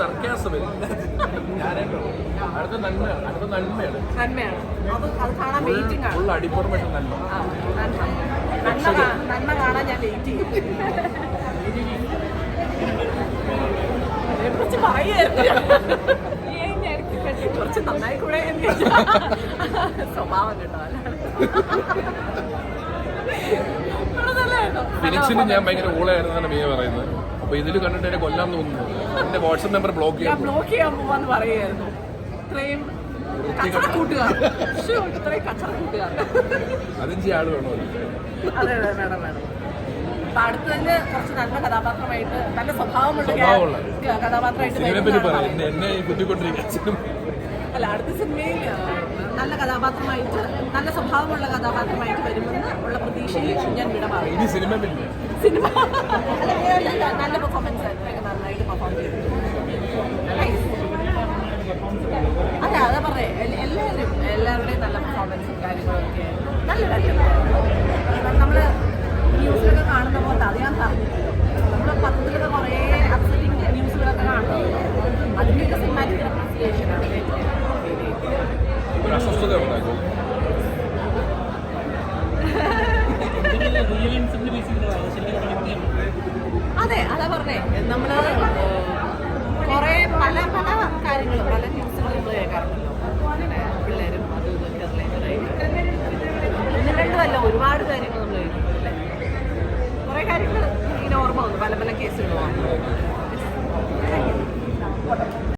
Sarcasm അടുത്ത നന്മയാണ് അടുത്ത നന്മയാണ്. നന്മയാണ്. അത് അത് കാണാൻ വെയിറ്റിംഗ് ആണ്. ഫുൾ അടിപ്പുറമായിട്ട് നന്മ. ആ, നന്മ. നന്മ കാണാൻ ഞാൻ വെയിറ്റ് ചെയ്യും. പറയായിരുന്നു കുറച്ച് നന്നായി കൂടെ. സ്വഭാവം കേട്ടോ ഞാൻ ഭയങ്കര ഊളായിരുന്നാണ് മീന പറയുന്നത്. അപ്പൊ ഇതിൽ കണ്ടിട്ട് എന്നെ കൊല്ലാൻ തോന്നുന്നു. എന്റെ വാട്സപ്പ് നമ്പർ ബ്ലോക്ക് ഞാൻ ചെയ്യാൻ ബ്ലോക്ക് ചെയ്യാൻ പോവാന്ന് പറയായിരുന്നു ഇത്രയും ശ്ശോ, ഇത്രയും വേണോ? അതെ അതെ വേണം വേണം. അപ്പൊ അടുത്തതിന് കുറച്ച് നല്ല കഥാപാത്രമായിട്ട് നല്ല സ്വഭാവമുള്ള കഥാപാത്രമായിട്ട് സിനിമയെ പറ്റി വരുമെന്നാണ് പറയും. പറയുന്നത്. എന്നെ ഈ അല്ല അടുത്ത സിനിമയിൽ ആ, നല്ല കഥാപാത്രമായിട്ട് നല്ല സ്വഭാവമുള്ള കഥാപാത്രമായിട്ട് വരുമെന്ന് ഉള്ള പ്രതീക്ഷയിൽ ഞാൻ വിട പറയും ഇനി സിനിമ സിനിമ. അല്ല, നല്ല- നല്ല പെർഫോമൻസ് ആയിരുന്നു നന്നായിട്ട് പെർഫോം ചെയ്തു Nice. അതെ അതാ പറഞ്ഞേ. എല്ല- എല്ലാവരും എല്ലാവരുടെയും നല്ല പെർഫോമൻസും കാര്യങ്ങളൊക്കെ ആയിരുന്നു നല്ല കാര്യമായിരുന്നു നമ്മൾ ന്യൂസിലൊക്കെ കാണുന്ന പോലെ അത് ഞാൻ നമ്മൾ പത്രത്തിലൊക്കെ കുറേ അപ്സെറ്റിംഗ് ന്യൂസുകളൊക്കെ കാണുന്നുണ്ട്. അതിന്റെയൊക്കെ സിനിമാറ്റിക് റെപ്രസെന്റേഷൻ ആണ് ഒരു അസ്വസ്ഥത ഉണ്ടാകും അതെ നമ്മൾ കുറേ പല പല കാര്യങ്ങളും പല ന്യൂസുകൾ നമ്മൾ കേൾക്കാറുണ്ടല്ലോ. അങ്ങനെ പിള്ളേരും അതും ഇതൊക്കെ ഒന്ന് രണ്ടുമല്ല ഒരുപാട് കാര്യങ്ങൾ നമ്മൾ കേൾക്കുന്നുണ്ടല്ലേ കുറേ കാര്യങ്ങൾ ഇങ്ങനെ ഓർമ്മ വന്നു പല പല കേസുകൾ വന്നു